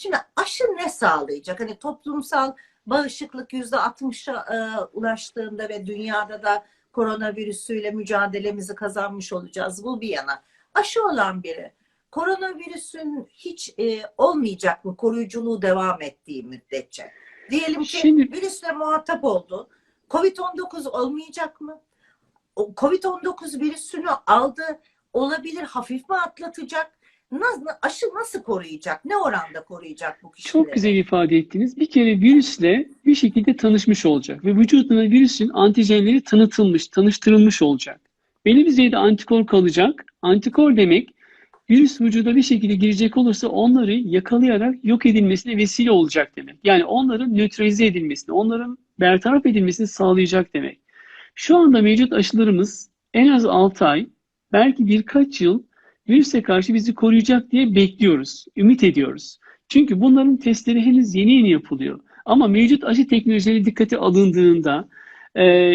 Şimdi aşı ne sağlayacak? Hani toplumsal bağışıklık yüzde 60'a e, ulaştığında ve dünyada da koronavirüsüyle mücadelemizi kazanmış olacağız. Bu bir yana. Aşı olan biri koronavirüsün hiç e, olmayacak mı koruyuculuğu devam ettiği müddetçe? Diyelim ki Şimdi- virüsle muhatap oldu. Covid-19 olmayacak mı? O Covid-19 virüsünü aldı. Olabilir hafif mi atlatacak? Aşı nasıl koruyacak? Ne oranda koruyacak bu kişileri? Çok güzel ifade ettiniz. Bir kere virüsle bir şekilde tanışmış olacak ve vücuduna virüsün antijenleri tanıtılmış, tanıştırılmış olacak. Belli bir düzeyde antikor kalacak. Antikor demek virüs vücuda bir şekilde girecek olursa onları yakalayarak yok edilmesine vesile olacak demek. Yani onların nötralize edilmesini, onların bertaraf edilmesini sağlayacak demek. Şu anda mevcut aşılarımız en az 6 ay, belki birkaç yıl virüse karşı bizi koruyacak diye bekliyoruz, ümit ediyoruz. Çünkü bunların testleri henüz yeni yeni yapılıyor. Ama mevcut aşı teknolojileri dikkate alındığında, e,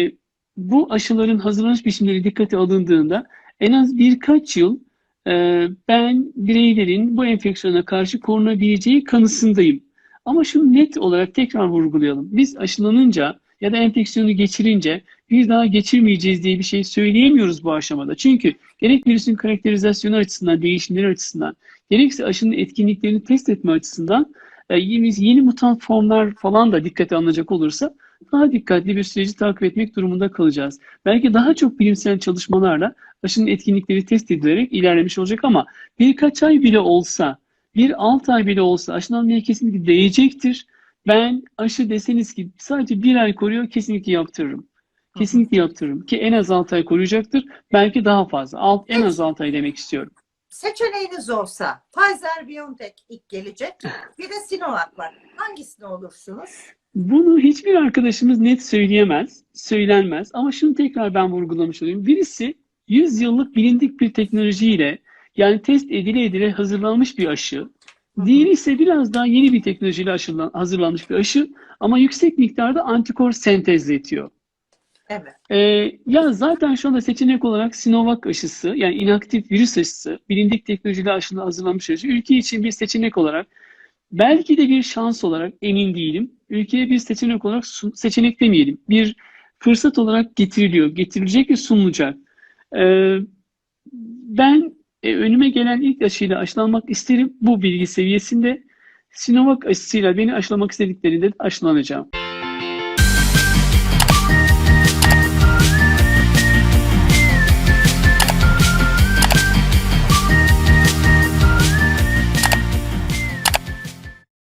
bu aşıların hazırlanış biçimleri dikkate alındığında en az birkaç yıl e, ben bireylerin bu enfeksiyona karşı korunabileceği kanısındayım. Ama şunu net olarak tekrar vurgulayalım. Biz aşılanınca ya da enfeksiyonu geçirince bir daha geçirmeyeceğiz diye bir şey söyleyemiyoruz bu aşamada. Çünkü gerek virüsün karakterizasyonu açısından, değişimleri açısından, gerekse aşının etkinliklerini test etme açısından e, yeni, yeni mutant formlar falan da dikkate alınacak olursa daha dikkatli bir süreci takip etmek durumunda kalacağız. Belki daha çok bilimsel çalışmalarla aşının etkinlikleri test edilerek ilerlemiş olacak ama birkaç ay bile olsa, bir 6 ay bile olsa aşılanmaya kesinlikle değecektir. Ben aşı deseniz ki sadece bir ay koruyor kesinlikle yaptırırım. Kesinlikle yaptırırım ki en az 6 ay koruyacaktır. Belki daha fazla. Alt, en az 6 ay demek istiyorum. Seçeneğiniz olsa Pfizer BioNTech ilk gelecek. Bir de Sinovac var. Hangisini olursunuz? Bunu hiçbir arkadaşımız net söyleyemez, söylenmez. Ama şunu tekrar ben vurgulamış olayım. Birisi 100 yıllık bilindik bir teknolojiyle yani test edile edile hazırlanmış bir aşı. Diğeri ise biraz daha yeni bir teknolojiyle hazırlanmış bir aşı ama yüksek miktarda antikor sentezletiyor. Evet. Ee, ya zaten şu anda seçenek olarak Sinovac aşısı yani inaktif virüs aşısı bilindik teknolojiyle aşılı hazırlanmış aşı ülke için bir seçenek olarak belki de bir şans olarak emin değilim. Ülkeye bir seçenek olarak seçenek demeyelim. Bir fırsat olarak getiriliyor. Getirilecek ve sunulacak. Ee, ben e, önüme gelen ilk aşıyla aşılanmak isterim. Bu bilgi seviyesinde Sinovac aşısıyla beni aşılamak istediklerinde de aşılanacağım.